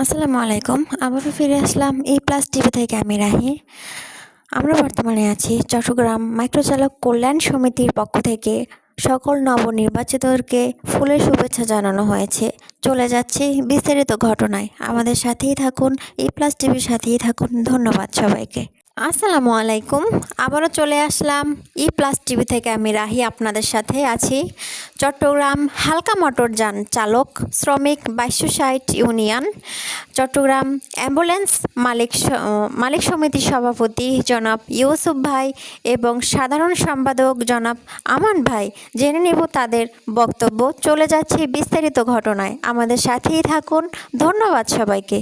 আসসালামু আলাইকুম। আবারও ফিরে আসলাম এই প্লাস টিভি থেকে আমি রাহি। আমরা বর্তমানে আছি চট্টগ্রাম মাইক্রোচালক কল্যাণ সমিতির পক্ষ থেকে। সকল নবনির্বাচিতদেরকে ফুলের শুভেচ্ছা জানানো হয়েছে। চলে যাচ্ছি বিস্তারিত ঘটনায়। আমাদের সাথেই থাকুন এই প্লাস টিভির সাথেই থাকুন। ধন্যবাদ সবাইকে। আসসালামু আলাইকুম। আবারও চলে আসলাম ই প্লাস টিভি থেকে আমি রাহি আপনাদের সাথে আছি। চট্টগ্রাম হালকা মোটর যান চালক, শ্রমিক বাইশ সাইট ইউনিয়ন। চট্টগ্রাম অ্যাম্বুলেন্স মালিক মালিক সমিতির সভাপতি জনাব ইউসুফ ভাই এবং সাধারণ সম্পাদক জনাব আমান ভাই। জেনে নেব তাদের বক্তব্য। চলে যাচ্ছে বিস্তারিত ঘটনায়। আমাদের সাথেই থাকুন। ধন্যবাদ সবাইকে।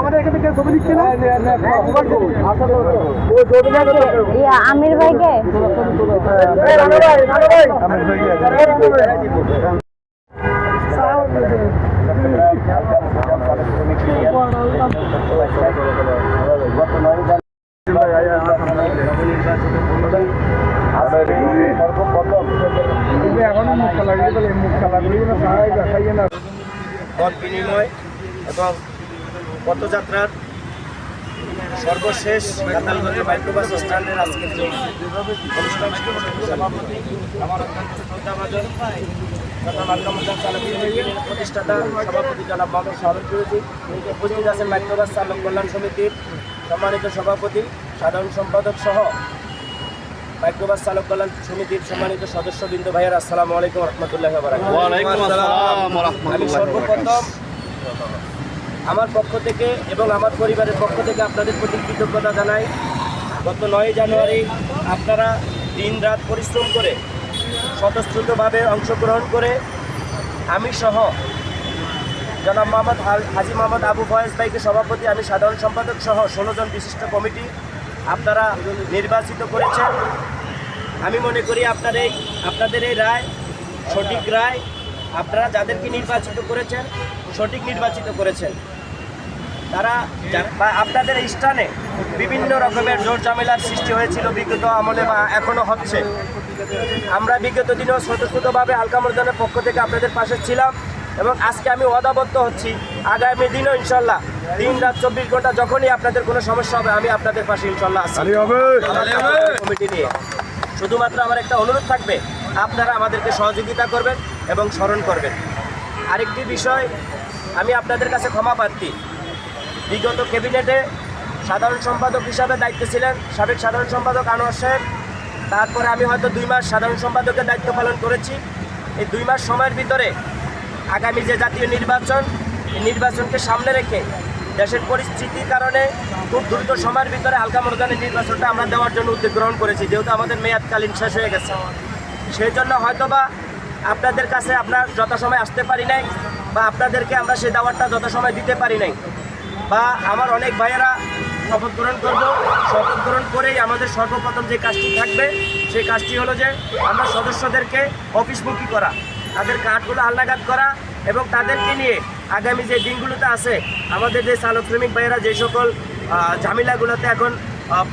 আমাদের এখানে কেউ ছবি দিচ্ছে আমির ভাইকে এখনও মুখ খেলা গেলে মুখ খেলা করি না সাহায্য খাইয়ে না মত বিনিময় এবং পথযাত্রার সর্বশেষ কাতালগঞ্জ মাইক্রোবাস স্ট্যান্ডের আজকের যে অনুষ্ঠান সভাপতি আমার অত্যন্ত শ্রদ্ধাভাজন তথা মার্কামুদ্দান চালক প্রতিষ্ঠাতা সভাপতি জনাব মোহাম্মদ শাহরুখ চৌধুরী উপস্থিত আছেন মাইক্রোবাস চালক কল্যাণ সমিতির সম্মানিত সভাপতি সাধারণ সম্পাদক সহ মাইক্রোবাস চালক কল্যাণ সমিতির সম্মানিত সদস্যবৃন্দ ভাইয়ের আসসালামু আলাইকুম রহমতুল্লাহ আমি সর্বপ্রথম আমার পক্ষ থেকে এবং আমার পরিবারের পক্ষ থেকে আপনাদের প্রতি কৃতজ্ঞতা জানাই। গত নয় জানুয়ারি আপনারা দিন রাত পরিশ্রম করে, স্বতঃস্ফূর্তভাবে অংশগ্রহণ করে আমি সহ জনাব মোহাম্মদ হাজি মোহাম্মদ আবু ফয়েজ ভাইকে সভাপতি, আমি সাধারণ সম্পাদক সহ ষোলো জন বিশিষ্ট কমিটি আপনারা নির্বাচিত করেছেন। আমি মনে করি আপনার এই আপনাদের এই রায়, সঠিক রায় আপনারা যাদেরকে নির্বাচিত করেছেন সঠিক নির্বাচিত করেছেন তারা বা আপনাদের স্থানে বিভিন্ন রকমের জোর ঝামেলার সৃষ্টি হয়েছিল বিগত আমলে বা এখনও হচ্ছে। আমরা বিগত দিনেও স্বতঃস্ফূর্তভাবে আলকামর্জনের পক্ষ থেকে আপনাদের পাশে ছিলাম এবং আজকে আমি ওয়াদাবদ্ধ হচ্ছি। আগামী দিনও ইনশাল্লাহ দিন রাত চব্বিশ ঘণ্টা যখনই আপনাদের কোনো সমস্যা হবে আমি আপনাদের পাশে ইনশাল্লাহ আছি। কমিটি নিয়ে। শুধুমাত্র আমার একটা অনুরোধ থাকবে আপনারা আমাদেরকে সহযোগিতা করবেন। এবং স্মরণ করবেন। আরেকটি বিষয়, আমি আপনাদের কাছে ক্ষমা প্রার্থী। বিগত ক্যাবিনেটে সাধারণ সম্পাদক হিসাবে দায়িত্বে ছিলেন সাবেক সাধারণ সম্পাদক আনোয়ার সাহেব। তারপরে আমি হয়তো দুই মাস সাধারণ সম্পাদকের দায়িত্ব পালন করেছি। এই দুই মাস সময়ের ভিতরে আগামী যে জাতীয় নির্বাচন, এই নির্বাচনকে সামনে রেখে দেশের পরিস্থিতির কারণে খুব দ্রুত সময়ের ভিতরে হালকা মর্দানের নির্বাচনটা আমরা দেওয়ার জন্য উদ্যোগ গ্রহণ করেছি, যেহেতু আমাদের মেয়াদকালীন শেষ হয়ে গেছে। সেই জন্য হয়তোবা আপনাদের কাছে আপনার যথাসময় আসতে পারি নাই বা আপনাদেরকে আমরা সেই দাওয়াতটা যথাসময় দিতে পারি নাই, বা আমার অনেক ভাইয়েরা শপথ গ্রহণ করব। শপথ গ্রহণ করেই আমাদের সর্বপ্রথম যে কাজটি থাকবে, সেই কাজটি হলো যে আমরা সদস্যদেরকে অফিসমুখী করা, তাদের কার্ডগুলো আল্লাঘাত করা এবং তাদেরকে নিয়ে আগামী যে দিনগুলোতে আছে, আমাদের যে চালক শ্রমিক ভাইয়েরা যে সকল ঝামেলাগুলোতে এখন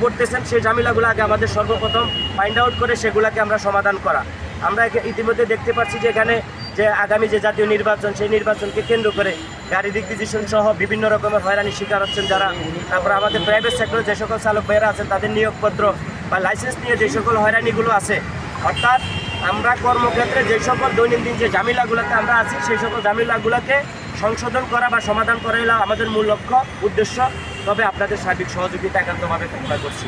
পড়তেছেন, সেই ঝামেলাগুলো আগে আমাদের সর্বপ্রথম ফাইন্ড আউট করে সেগুলোকে আমরা সমাধান করা। আমরা ইতিমধ্যে দেখতে পাচ্ছি যে এখানে যে আগামী যে জাতীয় নির্বাচন, সেই নির্বাচনকে কেন্দ্র করে গাড়ি রিকুইজিশন সহ বিভিন্ন রকমের হয়রানির শিকার হচ্ছেন যারা। তারপরে আমাদের প্রাইভেট সেক্টরে যে সকল চালক ভাইয়েরা আছেন, তাদের নিয়োগপত্র বা লাইসেন্স নিয়ে যে সকল হয়রানিগুলো আছে, অর্থাৎ আমরা কর্মক্ষেত্রে যে সকল দৈনন্দিন যে ঝামেলাগুলোতে আমরা আছি, সেই সকল ঝামেলাগুলোকে সংশোধন করা বা সমাধান করা আমাদের মূল লক্ষ্য, উদ্দেশ্য। তবে আপনাদের সার্বিক সহযোগিতা একান্তভাবে কামনা করছি।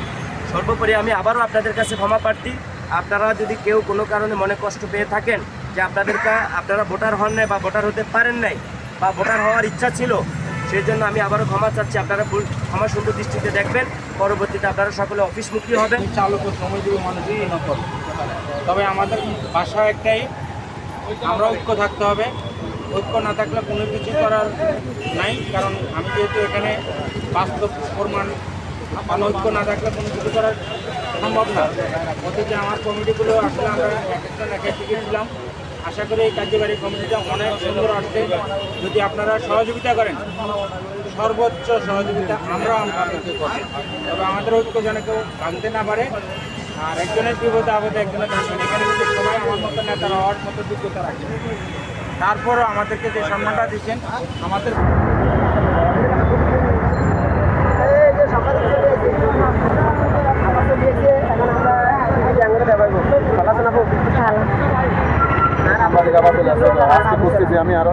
সর্বোপরি আমি আবারও আপনাদের কাছে ক্ষমা প্রার্থী। আপনারা যদি কেউ কোনো কারণে মনে কষ্ট পেয়ে থাকেন যে আপনাদেরকে, আপনারা ভোটার হন নাই বা ভোটার হতে পারেন নাই বা ভোটার হওয়ার ইচ্ছা ছিল সেই জন্য আমি আবারও ক্ষমা চাচ্ছি। আপনারা ক্ষমা সুন্দর দৃষ্টিতে দেখবেন। পরবর্তীতে আপনারা সকলে অফিস অফিসমুখী হবেন। চালক শ্রমিকগুলো মানুষই মনে করে তবে আমাদের বাসা একটাই, আমরা ঐক্য থাকতে হবে। ঐক্য না থাকলে কোনো কিছু করার নাই, কারণ আমি যেহেতু এখানে বাস্তব প্রমাণ ঐক্য না থাকলে কোনো কিছু করার সম্ভব না। অথচ আমার কমিটিগুলো আসলে আমরা এক একটা এক দিকে ছিলাম আশা করি এই কার্যকারী কমিটিটা অনেক সুন্দর আসছে যদি আপনারা সহযোগিতা করেন, সর্বোচ্চ সহযোগিতা আমরা আপনাদেরকে করব। তবে আমাদের ঐক্য যেন কেউ ভাঙতে না পারে। আর একজনের বিপদে আপদে একজনের এখানে কিন্তু সবাই আমার মতো নেতারা হওয়ার মতো যোগ্যতা রাখে। তারপরও আমাদেরকে যে সম্মানটা দিচ্ছেন, আমাদের বুঝতেছি আমি আরও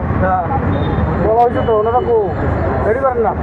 বলা হয়েছে তো ওনারা কো রেডি করেন না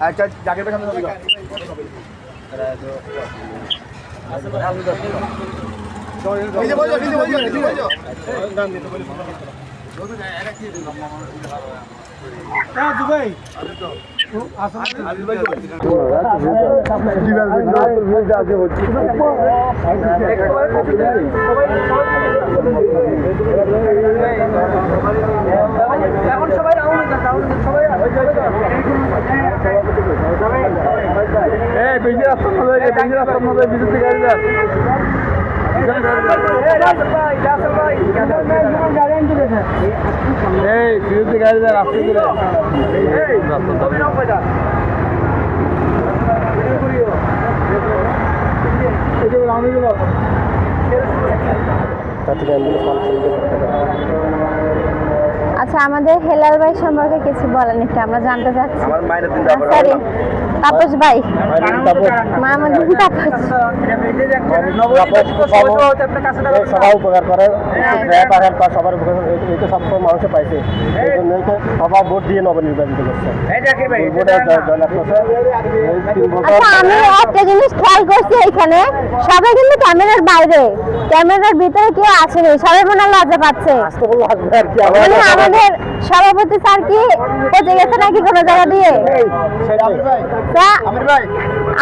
আচ্ছা জায়গাটা কেমন এই বেশি রাস্তার মধ্যে বেশি রাস্তার মধ্যে বিদ্যুৎ গাড়ি এই আসতে আচ্ছা আমাদের হেলাল ভাই সম্পর্কে কিছু বলেন একটু আমরা জানতে চাচ্ছি। আমার মায়ের তাপস ভাই। তাপস। সবাই উপকার করে। পারেন বা সবার উপকার এই তো সব মানুষে পাইছে। এই জন্য এই তো সবাই ভোট দিয়ে নবনির্বাচিত করছে। আচ্ছা আমি একটা জিনিস খেয়াল করছি এখানে সবাই কিন্তু ক্যামেরার বাইরে। ক্যামেরার ভিতরে কেউ আসেনি সবাই মনে হয় লজ্জা পাচ্ছে। মানে আমাদের সভাপতি স্যার কি পচে গেছে নাকি কোনো জায়গা দিয়ে?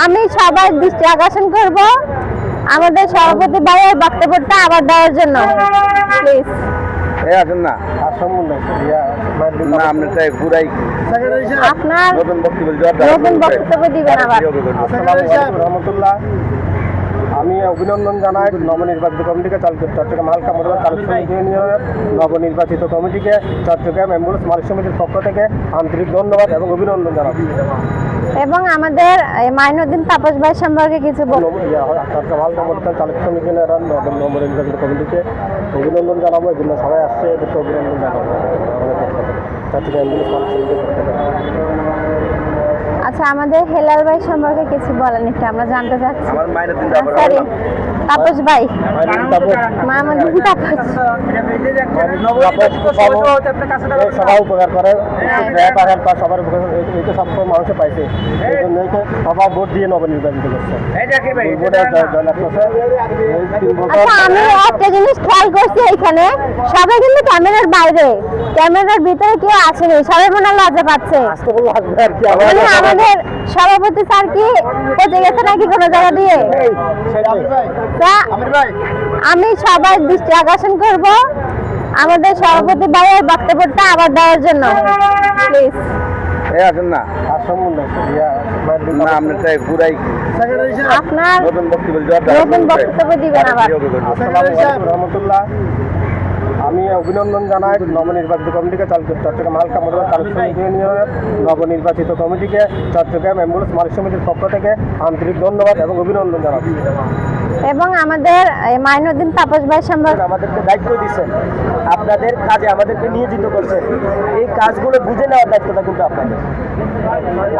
আমি সবার দৃষ্টি আকর্ষণ করব। আমাদের সভাপতি ভাইয়ের বক্তব্যটা আবার দেওয়ার জন্য। প্লিজ আপনার নতুন বক্তব্য নতুন বক্তব্য দিবেন আবার। রহমতুল্লাহ। আমি অভিনন্দন জানাই নবনির্বাচিত কমিটিকে চট্টগ্রাম হালকা মোটর সমিতি ইউনিয়নের নবনির্বাচিত কমিটিকে চট্টগ্রাম অ্যাম্বুলেন্স মালিক সমিতির পক্ষ থেকে আন্তরিক ধন্যবাদ এবং অভিনন্দন জানাচ্ছি। এবং আমাদের এই মাইনুদ্দিন তাপস ভাই সম্পর্কে কিছু কমিটিকে অভিনন্দন জানাব। এই জন্য সবাই আসছে এদেরকে অভিনন্দন জানাব। আমাদের পক্ষ থেকে চট্টগ্রাম অ্যাম্বুলেন্স মালিক সমিতির পক্ষ থেকে। আচ্ছা আমাদের হেলাল ভাই সম্পর্কে কিছু বলেন একটু আমরা জানতে চাচ্ছি। আমার মায়ের দিন তাপস ভাই। মাহমুদ তাপস? সবাই উপকার করে। বা সবার উপকার করে। এই তো সব মানুষে পাইছে। এই জন্য সবাই ভোট দিয়ে নবনির্বাচিত করছে। আচ্ছা আমি একটা জিনিস খেয়াল করছি এখানে সবাই কিন্তু ক্যামেরার বাইরে। ক্যামেরার ভিতরে কেউ আসেনি সবাই মনে হয় লজ্জা পাচ্ছে। মানে আমাদের সভাপতি স্যার কি পচে গেছে নাকি কোনো জায়গা দিয়ে? তা আমি সবার দৃষ্টি আকর্ষণ করব। আমাদের সভাপতি ভাইয়ের বক্তব্যটা আবার দেওয়ার জন্য। প্লিজ এই আছেন না। না আপনি তাই পুরাই আপনার নতুন বক্তব্য নতুন বক্তব্য দিবেন আবার। রহমতুল্লাহ আমি অভিনন্দন জানাই নবনির্বাচিত কমিটিকে চট্টগ্রাম হালকা মোটর ইউনিয়নের নবনির্বাচিত কমিটিকে চট্টগ্রাম অ্যাম্বুলেন্স মালিক সমিতির পক্ষ থেকে আন্তরিক ধন্যবাদ এবং অভিনন্দন জানাচ্ছি। এবং আমাদের মাইনুদ্দিন তাপস ভাই সম্পর্কে আমাদেরকে দায়িত্ব দিচ্ছেন আপনাদের কাজে আমাদেরকে নিয়োজিত করছেন। এই কাজগুলো বুঝে নেওয়ার দায়িত্বটা কিন্তু আপনাদের।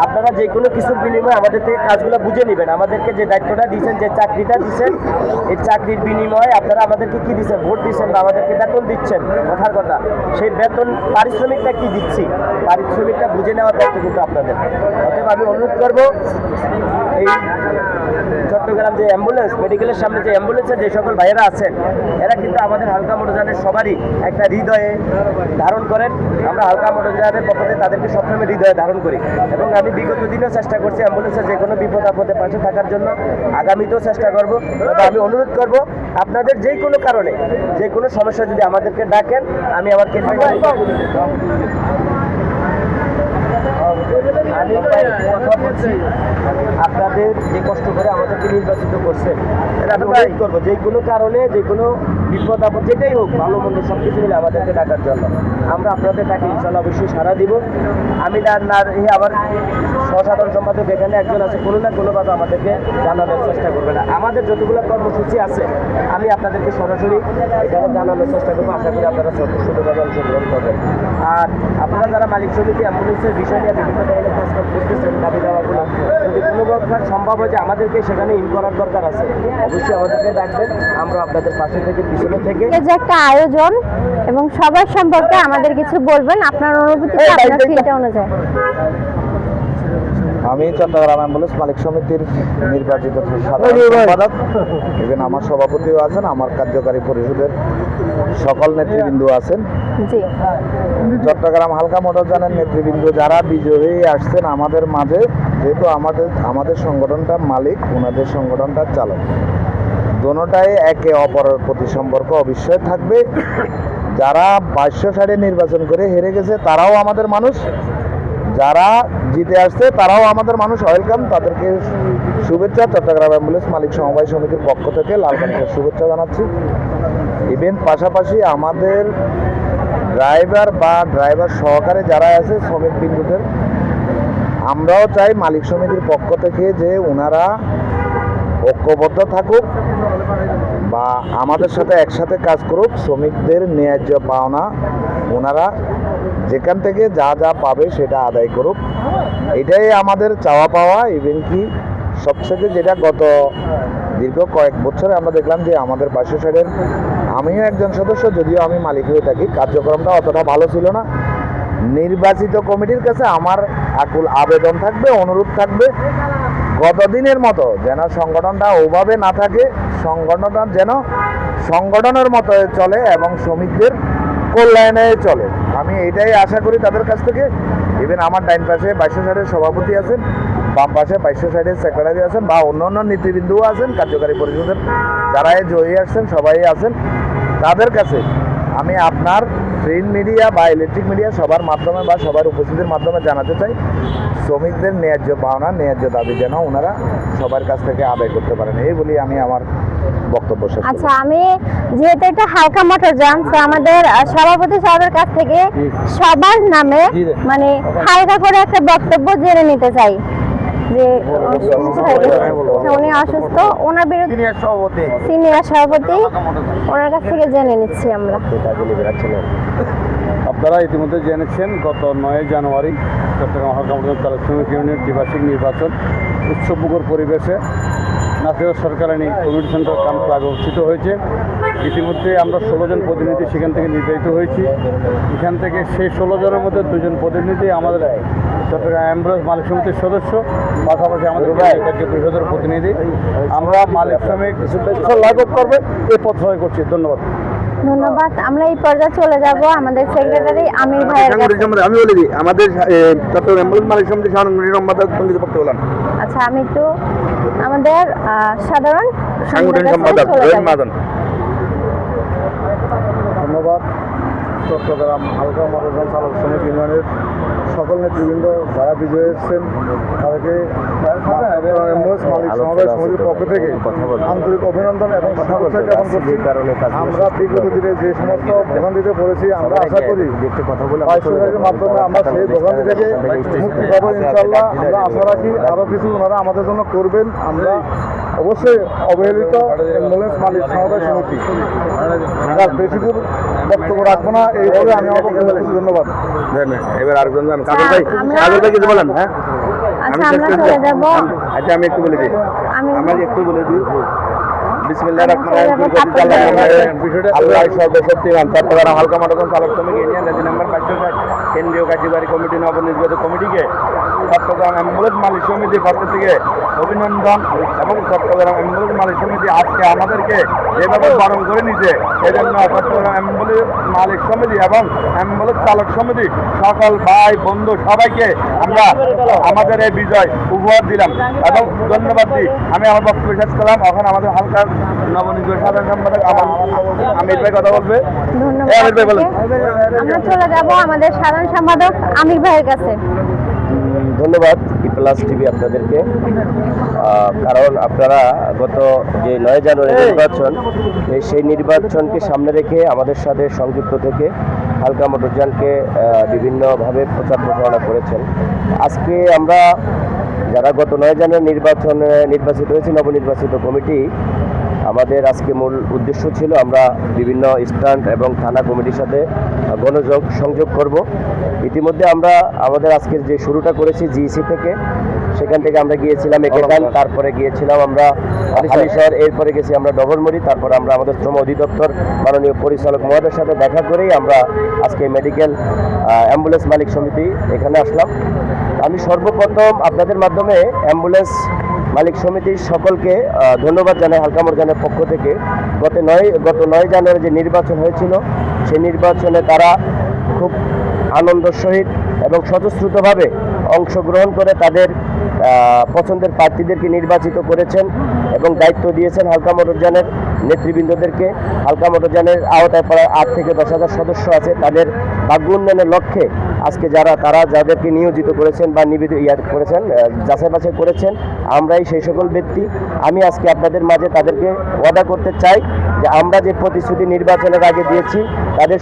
আপনারা যে কোনো কিছুর বিনিময়ে আমাদের থেকে কাজগুলো বুঝে নেবেন। আমাদেরকে যে দায়িত্বটা দিচ্ছেন যে চাকরিটা দিচ্ছেন এই চাকরির বিনিময়ে আপনারা আমাদেরকে কি দিচ্ছেন ভোট দিচ্ছেন বা আমাদেরকে বেতন দিচ্ছেন? কথার কথা। সেই বেতন পারিশ্রমিকটা কি দিচ্ছি? পারিশ্রমিকটা বুঝে নেওয়ার দায়িত্ব কিন্তু আপনাদের। অতএব আমি অনুরোধ করব, এই চট্টগ্রাম যে অ্যাম্বুলেন্স, মেডিকেলের সামনে যে অ্যাম্বুলেন্সে যে সকল ভাইয়েরা আছেন, এরা কিন্তু আমাদের হালকা মোটরযানের সবারই একটা হৃদয়ে ধারণ করেন। আমরা হালকা মোটরযানের পক্ষ তাদেরকে সবসময় হৃদয়ে ধারণ করি। এবং আমি বিগত দিনেও চেষ্টা করছি অ্যাম্বুলেন্সের যে কোনো বিপদ আপদে পাশে থাকার জন্য। আগামীতেও চেষ্টা করব। তবে আমি অনুরোধ করব, আপনাদের যে কোনো কারণে, যে কোনো সমস্যা যদি আমাদেরকে ডাকেন, আমি আমার কেন্দ্রে আমি কথা বলছি আপনাদের যে কষ্ট করে আমাদেরকে নির্বাচিত করছেন এটা আমি অনুরোধ করব যে কোনো কারণে যে কোনো বিপদ আপদ যেটাই হোক ভালো মন্দ সব কিছু মিলে আমাদেরকে ডাকার জন্য। আমরা আপনাদের ডাকি ইনশাল্লাহ অবশ্যই সারা দিব। আমি না না রেখে আবার সসাধারণ সম্পাদক এখানে একজন আছে কোনো না কোনোভাবে আমাদেরকে জানানোর চেষ্টা করবে না। আমাদের যতগুলো কর্মসূচি আছে আমি আপনাদেরকে সরাসরি এখানে জানানোর চেষ্টা করব। আশা করি আপনারা সুন্দরভাবে অংশগ্রহণ করবেন। আর আপনারা যারা মালিক সমিতি অ্যাম্বুলেন্সের বিষয় নিয়ে বিভিন্ন জায়গায় করতেছেন দাবি দেওয়াগুলো। যদি কোনো প্রকার সম্ভব হয় যে আমাদেরকে সেখানে ইন করার দরকার আছে অবশ্যই আমাদেরকে ডাকবেন। আমরা আপনাদের পাশে থেকে পিছনে থেকে এই যে একটা আয়োজন এবং সবার সম্পর্কে আমাদের কিছু বলবেন আপনার অনুভূতি আপনার ফিলটা অনুযায়ী। আমি চট্টগ্রাম অ্যাম্বুলেন্স মালিক সমিতির নির্বাচিত সাধারণ সম্পাদক। ইভেন আমার সভাপতিও আছেন আমার কার্যকারী পরিষদের সকল নেতৃবৃন্দ আছেন। জি। চট্টগ্রাম হালকা মোটরযানের নেতৃবৃন্দ যারা বিজয়ী আসছেন আমাদের মাঝে যেহেতু আমাদের আমাদের সংগঠনটা মালিক ওনাদের সংগঠনটা চালক। দোনোটাই একে অপরের প্রতি সম্পর্ক অবশ্যই থাকবে। যারা বাইশশো সাইডে নির্বাচন করে হেরে গেছে তারাও আমাদের মানুষ। যারা জিতে আসছে, তারাও আমাদের মানুষ ওয়েলকাম। তাদেরকে শুভেচ্ছা। চট্টগ্রাম অ্যাম্বুলেন্স মালিক সমবায় সমিতির পক্ষ থেকে লালকানিকের শুভেচ্ছা জানাচ্ছি। ইভেন পাশাপাশি আমাদের ড্রাইভার বা ড্রাইভার সহকারে যারা আছে, শ্রমিক বিন্দুদের, আমরাও চাই মালিক সমিতির পক্ষ থেকে যে ওনারা ঐক্যবদ্ধ থাকুক। বা আমাদের সাথে একসাথে কাজ করুক, শ্রমিকদের ন্যায্য পাওনা ওনারা যেখান থেকে যা যা পাবে সেটা আদায় করুক। এটাই আমাদের চাওয়া পাওয়া ইভেন কি সবথেকে যেটা গত দীর্ঘ কয়েক বছরে আমরা দেখলাম যে আমাদের পাশে সাইডের আমিও একজন সদস্য, যদিও আমি মালিক হয়ে থাকি, কার্যক্রমটা অতটা ভালো ছিল না। নির্বাচিত কমিটির কাছে আমার আকুল আবেদন থাকবে, অনুরোধ থাকবে, গতদিনের মতো যেন সংগঠনটা ওভাবে না থাকে সংগঠনটা যেন সংগঠনের মতো চলে এবং শ্রমিকদের কল্যাণে চলে। আমি এটাই আশা করি তাদের কাছ থেকে। ইভেন আমার ডাইন পাশে বাইশো সাইডের সভাপতি আছেন, বাম পাশে বাইশো সাইডের সেক্রেটারি আছেন বা অন্য অন্য নীতিবিন্দুও আছেন, কার্যকারী পরিষদের যারাই জয়ী আসছেন, সবাই আছেন, তাদের কাছে আমি আপনার প্রিন্ট মিডিয়া বা ইলেকট্রিক মিডিয়া সবার মাধ্যমে বা সবার উপস্থিতির মাধ্যমে জানাতে চাই। শ্রমিকদের ন্যায্য পাওনা ন্যায্য দাবি যেন ওনারা সবার কাছ থেকে আদায় করতে পারেন। এই বলি আমি আমার বক্তব্য শেষ আচ্ছা আমি যেহেতু এটা হালকা মোটর যান তো আমাদের সভাপতি সাহেবের কাছ থেকে সবার নামে মানে হালকা করে একটা বক্তব্য জেনে নিতে চাই। যে অসুস্থ হয়ে গেছে। উনি অসুস্থ ওনার বিরুদ্ধে সিনিয়র সভাপতি। ওনার কাছ থেকে জেনে নিচ্ছি আমরা। আপনারা ইতিমধ্যে জেনেছেন গত নয় জানুয়ারি চট্টগ্রাম হালকা তালুক শ্রমিক ইউনিয়নের দ্বিবার্ষিক নির্বাচন উৎসবমুখর পরিবেশে নাসির সরকারানি কমিউনিটি সেন্টার আগে অনুষ্ঠিত হয়েছে। ইতিমধ্যে আমরা ষোলো জন প্রতিনিধি সেখান থেকে নির্বাচিত হয়েছি। এখান থেকে সেই ষোলো জনের মধ্যে দুজন প্রতিনিধি আমাদের চট্টগ্রাম অ্যাম্বুলেন্স মালিক সমিতির সদস্য পাশাপাশি আমাদের কার্য পরিষদের প্রতিনিধি। আমরা মালিক শ্রমিক লাঘব করবে এই পথ সহায় করছি। ধন্যবাদ। ধন্যবাদ। আমরা এই পর্যায়ে চলে যাব আমাদের সেক্রেটারি আমির ভাইয়ের কাছে। আমি বলে দিই আমাদের চট্টগ্রাম অ্যাম্বুলেন্স মালিক সমিতি সাংগঠনিক সম্পাদক সংগীত পক্ষে বললাম আচ্ছা আমি একটু আমাদের আহ, সাধারণ সাংগঠনিক সম্পাদক ধন্যবাদ। চট্টগ্রাম হালকা মহাজন চালক শ্রমিক ইউনিয়নের সকল নেতৃবৃন্দ যারা বিজয়ী এসেছেন তাদেরকে মালিক সমাবেশ সমিতির পক্ষ থেকে আন্তরিক অভিনন্দন এবং শুভেচ্ছা জ্ঞাপন করছি। আমরা বিগত দিনে যে সমস্ত ভোগান্তিতে পড়েছি আমরা আশা করি বাইশের মাধ্যমে আমরা সেই ভোগান্তি থেকে মুক্তি পাবো ইনশাল্লাহ আমরা আশা রাখি আরও কিছু ওনারা আমাদের জন্য করবেন। আমরা অবশ্যই অবহেলিত অ্যাম্বুলেন্স মালিক সমাবেশ সমিতি। বেশি দূর বক্তব্য রাখব না এই বলে আমি আমার পক্ষে ধন্যবাদ। এবার আরেকজন যান। কাজল ভাই, কাজল ভাই কিছু বলেন হ্যাঁ? আচ্ছা আমরা চলে যাব। আচ্ছা আমি একটু বলে দিই। আমি আমরা একটু বলে দিই। বিসমিল্লাহ রহমান আল্লাহ সর্বশক্তিমান। চট্টগ্রাম হালকা মাদকন চালক সমিতি ইউনিয়ন রেজি নাম্বার পাঁচশো ষাট কেন্দ্রীয় কার্যবাহী কমিটি নবনির্বাচিত কমিটিকে চট্টগ্রাম অ্যাম্বুলেন্স মালিক সমিতির পক্ষ থেকে অভিনন্দন এবং চট্টগ্রাম অ্যাম্বুলেন্স মালিক সমিতি আজকে আমাদেরকে যেভাবে বরণ করে নিছে এজন্য চট্টগ্রাম অ্যাম্বুলেন্স মালিক সমিতি এবং অ্যাম্বুলেন্স চালক সমিতি সকল ভাই বন্ধু সবাইকে আমরা আমাদের এই বিজয় উপহার দিলাম। এবং ধন্যবাদ দিই। আমি আমার বক্তব্য শেষ করলাম। এখন আমাদের হালকা নবনির্বাচিত সাধারণ সম্পাদক আমির ভাই কথা বলবে। ধন্যবাদ আমির ভাই বলেন। আমরা চলে যাব আমাদের সাধারণ সম্পাদক আমির ভাইয়ের কাছে। ধন্যবাদ প্লাস টিভি আপনাদেরকে। কারণ আপনারা গত যে নয় জানুয়ারি নির্বাচন সেই নির্বাচনকে সামনে রেখে আমাদের সাথে সংযুক্ত থেকে হালকা মোটরযানকে বিভিন্নভাবে প্রচার প্রচারণা করেছেন। আজকে আমরা যারা গত নয় জানুয়ারি নির্বাচনে নির্বাচিত হয়েছে নবনির্বাচিত কমিটি আমাদের আজকে মূল উদ্দেশ্য ছিল আমরা বিভিন্ন স্ট্যান্ড এবং থানা কমিটির সাথে গণযোগ সংযোগ করব। ইতিমধ্যে আমরা আমাদের আজকের যে শুরুটা করেছি জিইসি থেকে সেখান থেকে আমরা গিয়েছিলাম একেকান তারপরে গিয়েছিলাম আমরা হালিশহর এরপরে গেছি আমরা ডবলমুড়ি তারপরে আমরা আমাদের শ্রম অধিদপ্তর মাননীয় পরিচালক মহোদয়ের সাথে দেখা করেই আমরা আজকে মেডিকেল অ্যাম্বুলেন্স মালিক সমিতি এখানে আসলাম। আমি সর্বপ্রথম আপনাদের মাধ্যমে অ্যাম্বুলেন্স মালিক সমিতির সকলকে ধন্যবাদ জানাই হালকা মোরজানের পক্ষ থেকে। গত নয় গত নয় জানুয়ারি যে নির্বাচন হয়েছিল, সেই নির্বাচনে তারা খুব আনন্দের সহিত এবং স্বতঃস্ফূর্তভাবে অংশগ্রহণ করে তাদের পছন্দের প্রার্থীদেরকে নির্বাচিত করেছেন এবং দায়িত্ব দিয়েছেন হালকা মোটরযানের নেতৃবৃন্দদেরকে। হালকা মোটরযানের আওতায় পড়া আট থেকে দশ হাজার সদস্য আছে। তাদের ভাগ্য উন্নয়নের লক্ষ্যে আজকে যারা, তারা যাদেরকে নিয়োজিত করেছেন বা নিবেদিত ইয়া করেছেন যাচাই বাছাই করেছেন, আমরাই সেই সকল ব্যক্তি। আমি আজকে আপনাদের মাঝে তাদেরকে ওয়াদা করতে চাই যে আমরা যে প্রতিশ্রুতি নির্বাচনের আগে দিয়েছি, তাদের